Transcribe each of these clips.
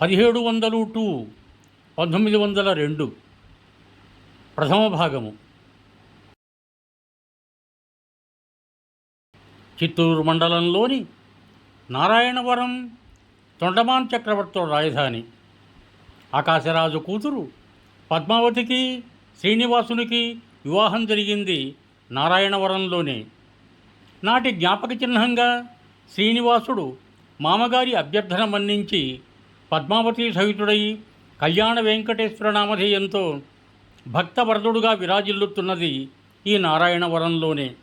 పదిహేడు వందలు టు పంతొమ్మిది వందల రెండు. ప్రథమ భాగము. చిత్తూరు మండలంలోని నారాయణవరం తొండమాన్ చక్రవర్తుల రాజధాని. ఆకాశరాజు కూతురు పద్మావతికి శ్రీనివాసునికి వివాహం జరిగింది నారాయణవరంలోనే. నాటి జ్ఞాపక చిహ్నంగా శ్రీనివాసుడు మామగారి అభ్యర్థన మన్నించి పద్మావతి సహితుడై కళ్యాణ వెంకటేశ్వర నామధేయంతో భక్తవరదుడుగా విరాజిల్లుతున్నది ఈ నారాయణవరంలోనే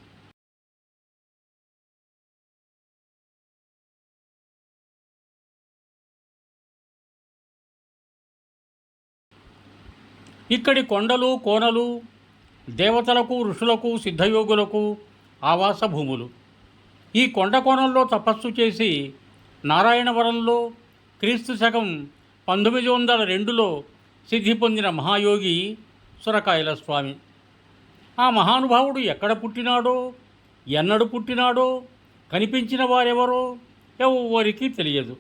ఇక్కడి కొండలు కోనలు దేవతలకు ఋషులకు సిద్ధయోగులకు ఆవాస భూములు. ఈ కొండ కోణంలో తపస్సు చేసి నారాయణవరంలో క్రీస్తు శకం పంతొమ్మిది వందల రెండులో సిద్ధి పొందిన మహాయోగి సురకాయల స్వామి. ఆ మహానుభావుడు ఎక్కడ పుట్టినాడో ఎన్నడు పుట్టినాడో కనిపించిన వారెవరో ఎవరికి తెలియదు.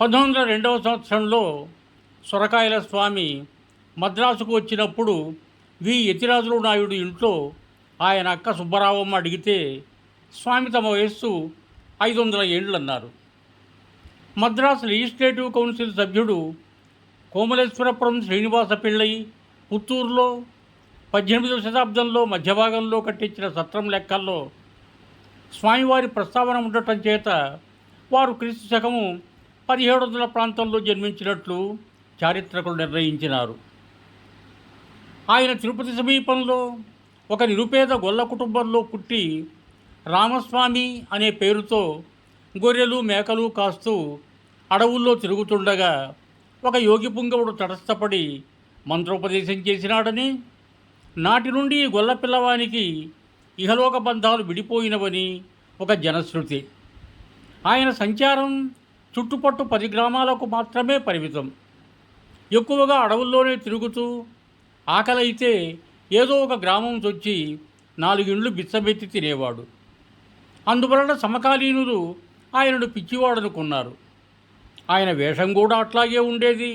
పంతొమ్మిది వందల రెండవ సంవత్సరంలో సొరకాయల స్వామి మద్రాసుకు వచ్చినప్పుడు వి యతిరాజులు నాయుడు ఇంట్లో ఆయన అక్క సుబ్బరావమ్మ అడిగితే స్వామి తమ వయస్సు ఐదు వందల ఏళ్ళు అన్నారు మద్రాసు లెజిస్లేటివ్ కౌన్సిల్ సభ్యుడు కోమలేశ్వరపురం శ్రీనివాస పిళ్ళై పుత్తూరులో పద్దెనిమిదవ శతాబ్దంలో మధ్యభాగంలో కట్టించిన సత్రం లెక్కల్లో స్వామివారి ప్రస్తావన ఉండటం చేత వారు క్రీస్తు శకము పదిహేడు వందల ప్రాంతంలో జన్మించినట్లు చారిత్రకులు నిర్ణయించినారు. ఆయన తిరుపతి సమీపంలో ఒక నిరుపేద గొల్ల కుటుంబంలో పుట్టి రామస్వామి అనే పేరుతో గొర్రెలు మేకలు కాస్తూ అడవుల్లో తిరుగుతుండగా ఒక యోగి పుంగవుడు తటస్థపడి మంత్రోపదేశం చేసినాడని నాటి నుండి గొల్ల పిల్లవానికి ఇహలోక బంధాలు విడిపోయినవని ఒక జనశ్రుతి. ఆయన సంచారం చుట్టుపట్టు పది గ్రామాలకు మాత్రమే పరిమితం. ఎక్కువగా అడవుల్లోనే తిరుగుతూ ఆకలైతే ఏదో ఒక గ్రామం వచ్చి నాలుగిండ్లు బిచ్చబెత్తి తినేవాడు. అందువలన సమకాలీనులు ఆయనను పిచ్చివాడనుకున్నారు ఆయన వేషం కూడా అట్లాగే ఉండేది.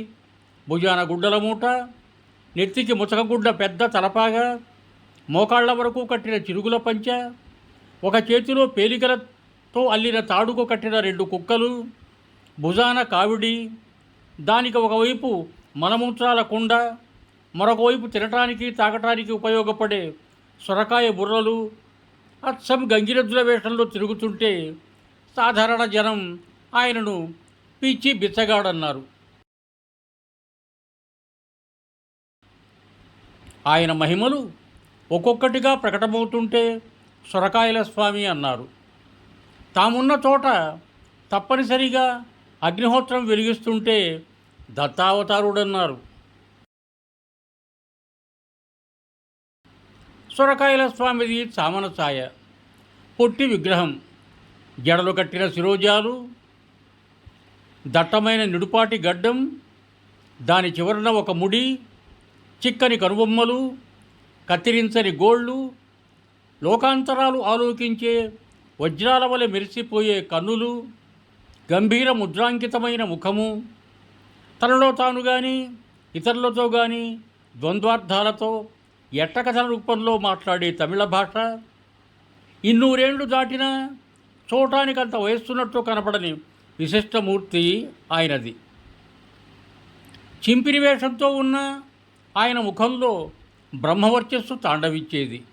భుజాన గుడ్డల మూట నెత్తికి ముసకగుడ్డ పెద్ద తలపాగా మోకాళ్ళ వరకు కట్టిన చిరుగుల పంచ ఒక చేతిలో పేలికలతో అల్లిన తాడుకు కట్టిన రెండు కుక్కలు భుజాన కావిడి దానికి ఒకవైపు మలమూత్రాల కుండ మరొకవైపు తినటానికి తాగటానికి ఉపయోగపడే సొరకాయ బుర్రలు అచ్చం గంగిరెద్దుల వేషంలో తిరుగుతుంటే సాధారణ జనం ఆయనను పిచ్చి బిచ్చగాడన్నారు. ఆయన మహిమలు ఒక్కొక్కటిగా ప్రకటమవుతుంటే సొరకాయల స్వామి అన్నారు. తామున్న చోట తప్పనిసరిగా అగ్నిహోత్రం వెలిగిస్తుంటే దత్తావతారుడన్నారు. సొరకాయల స్వామిది చామన ఛాయ పొట్టి విగ్రహం. జడలు కట్టిన శిరోజాలు. దట్టమైన నిడుపాటి గడ్డం. దాని చివరన ఒక ముడి. చిక్కని కనుబొమ్మలు. కత్తిరించని గోళ్ళు. లోకాంతరాలు ఆలోకించే వజ్రాల వలె మెరిసిపోయే కన్నులు. గంభీర ముద్రాంకితమైన ముఖము. తనలో తాను కానీ ఇతరులతో కానీ ద్వంద్వార్థాలతో ఎట్టకథల రూపంలో మాట్లాడే తమిళ భాష ఇన్నూరేళ్ళు దాటినా చూడటానికంత వయస్సున్నట్టు కనపడని విశిష్టమూర్తి ఆయనది. చింపిరి వేషంతో ఉన్న ఆయన ముఖంలో బ్రహ్మవర్చస్సు తాండవిచ్చేది.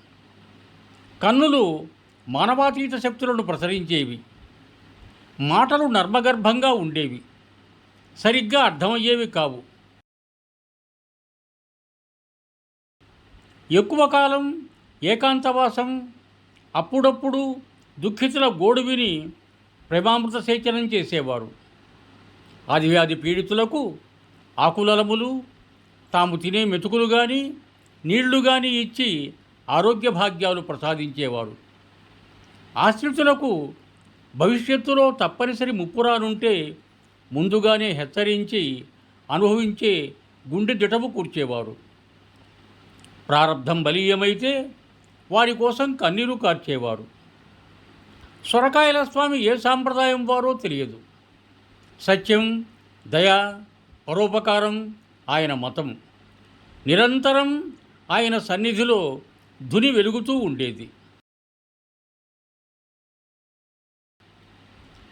కన్నులు మానవాతీత శక్తులను ప్రసరించేవి. మాటలు నర్మగర్భంగా ఉండేవి. సరిగ్గా అర్థమయ్యేవి కావు. ఎక్కువ కాలం ఏకాంతవాసం అప్పుడప్పుడు దుఃఖితుల గోడు విని ప్రేమామృత సేచనం చేసేవారు. ఆదివ్యాధి పీడితులకు ఆకులలములు తాము తినే మెతుకులు కానీ నీళ్ళు కానీ ఇచ్చి ఆరోగ్య భాగ్యాలు ప్రసాదించేవారు. ఆశ్రితులకు భవిష్యత్తులో తప్పనిసరి ముప్పురానుంటే ముందుగానే హెచ్చరించి అనుభవించే గుండె దిటవు కూర్చేవారు. ప్రారంధం బలీయమైతే వారి కోసం కన్నీరు కార్చేవారు. సొరకాయల స్వామి ఏ సాంప్రదాయం వారో తెలియదు. సత్యం దయ పరోపకారం ఆయన మతం నిరంతరం ఆయన సన్నిధిలో ధుని వెలుగుతూ ఉండేది.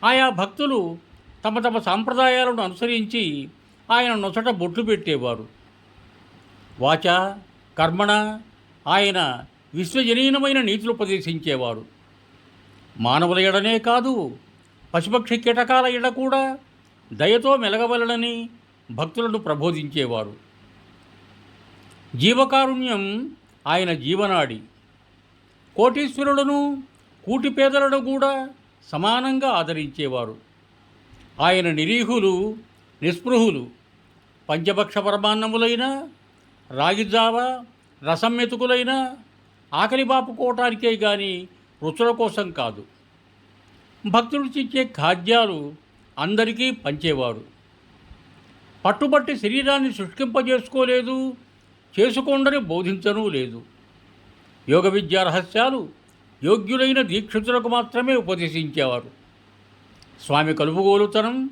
ఆయా భక్తులు తమ తమ సాంప్రదాయాలను అనుసరించి ఆయన నొసట బొట్లు పెట్టేవారు. వాచ కర్మణ ఆయన విశ్వజనీనమైన నీతులు ఉపదేశించేవారు మానవుల ఎడనే కాదు పశుపక్షి కీటకాల ఎడ కూడా దయతో మెలగవలనని భక్తులను ప్రబోధించేవారు. జీవకారుణ్యం ఆయన జీవనాడి. కోటీశ్వరులను కూటి పేదలను కూడా సమానంగా ఆదరించేవారు. ఆయన నిరీహులు నిస్పృహులు. పంచభక్ష పరమాన్నములైన రాగిజావ రసం మెతుకులైన ఆకలి బాపుకోవటానికే గాని రుచుల కోసం కాదు. భక్తులు చిచ్చే ఖాద్యాలు అందరికీ పంచేవారు. పట్టుబట్టి శరీరాన్ని శుష్కింపజేసుకోలేదు చేసుకోండని బోధించను లేదు. యోగ విద్యా రహస్యాలు యోగ్యులైన దీక్షితులకు మాత్రమే ఉపదేశించేవారు. స్వామి కలుపుగోలుతనం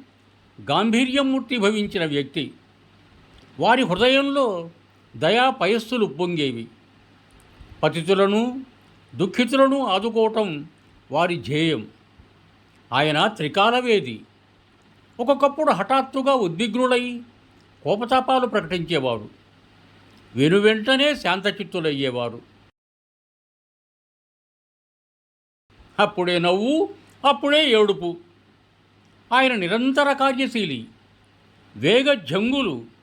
గాంభీర్యం మూర్తి భవించిన వ్యక్తి. వారి హృదయంలో దయా పయస్సులు పొంగేవి. పతితులను దుఃఖితులను ఆదుకోవటం వారి ధ్యేయం. ఆయన త్రికాలవేది. ఒక్కొక్కప్పుడు హఠాత్తుగా ఉద్విగ్నులై కోపతాపాలు ప్రకటించేవాడు వెను వెంటనే శాంతచిత్తులయ్యేవారు. అప్పుడే నవ్వు అప్పుడే ఏడుపు. ఆయన నిరంతర కార్యశీలి. వేగ జంగులు.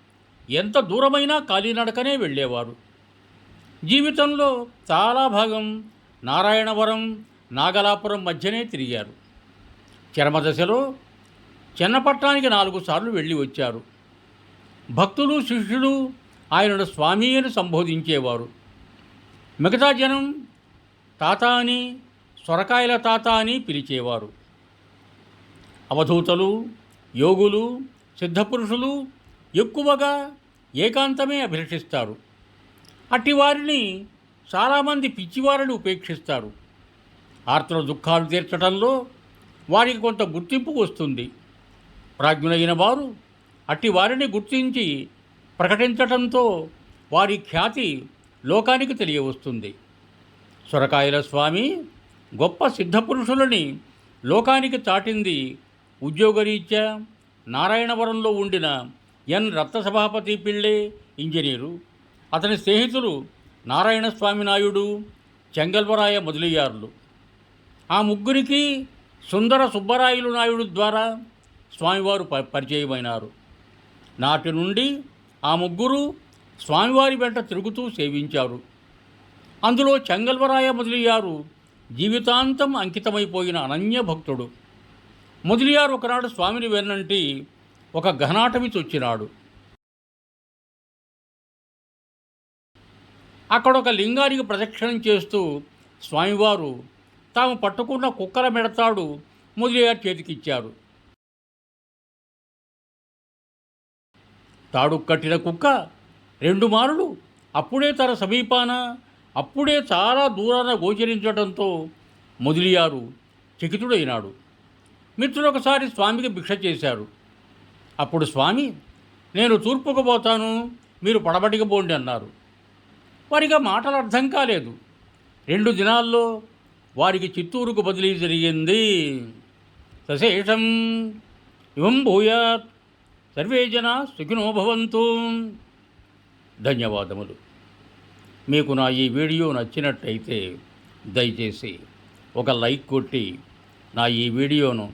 ఎంత దూరమైనా కాలినడకనే వెళ్ళేవారు. జీవితంలో చాలా భాగం నారాయణవరం నాగలాపురం మధ్యనే తిరిగారు. చరమదశలో చిన్నపట్నానికి నాలుగు సార్లు వెళ్ళి వచ్చారు. భక్తులు శిష్యులు ఆయనను స్వామి అని సంబోధించేవారు. మిగతా జనం తాత అని సొరకాయల తాత అని పిలిచేవారు. అవధూతలు యోగులు సిద్ధపురుషులు ఎక్కువగా ఏకాంతమే అభిలషిస్తారు. అట్టి వారిని చాలామంది పిచ్చివారిని ఉపేక్షిస్తారు. ఆర్తుల దుఃఖాలు తీర్చడంలో వారికి కొంత గుర్తింపు వస్తుంది. ప్రాజ్ఞులైన వారు అట్టి వారిని గుర్తించి ప్రకటించటంతో వారి ఖ్యాతి లోకానికి తెలియవస్తుంది. సొరకాయల స్వామి గొప్ప సిద్ధపురుషులని లోకానికి చాటింది ఉద్యోగరీత్యా నారాయణవరంలో ఉండిన ఎన్ రత్నసభాపతి పిళ్ళే ఇంజనీరు. అతని స్నేహితులు నారాయణ స్వామి నాయుడు చెంగల్వరాయ మొదలయ్యారులు. ఆ ముగ్గురికి సుందర సుబ్బరాయులు నాయుడు ద్వారా స్వామివారు ప పరిచయమైనారు. నాటి నుండి ఆ ముగ్గురు స్వామివారి వెంట తిరుగుతూ సేవించారు. అందులో చెంగల్వరాయ మొదలయ్యారు జీవితాంతం అంకితమైపోయిన అనన్య భక్తుడు. మొదలియారు ఒకనాడు స్వామిని వెన్నంటి ఒక ఘనాటమి చొచ్చినాడు. అక్కడ ఒక లింగానికి ప్రదక్షిణం చేస్తూ స్వామివారు తాము పట్టుకున్న కుక్కల మెడతాడు మొదలియారు చేతికిచ్చారు తాడు కట్టిన కుక్క రెండు మారులు అప్పుడే తన సమీపాన అప్పుడే చాలా దూరాన గోచరించడంతో మొదలియారు చకితుడైనాడు. మిత్రులు ఒకసారి స్వామికి భిక్ష చేశారు. అప్పుడు స్వామి నేను తూర్పుకు పోతాను మీరు పడబడికి పోండి అన్నారు. వారికి మాటలు అర్థం కాలేదు. రెండు దినాల్లో వారికి చిత్తూరుకు బదిలీ జరిగింది. సశేషం ఇవం భూయాత్ సర్వే జన సుఖినోభవంతు ధన్యవాదములు. మీకు నా ఈ వీడియో నచ్చినట్టయితే దయచేసి ఒక లైక్ కొట్టి నా ఈ వీడియోను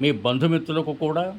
మీ బంధుమిత్రులకు కూడా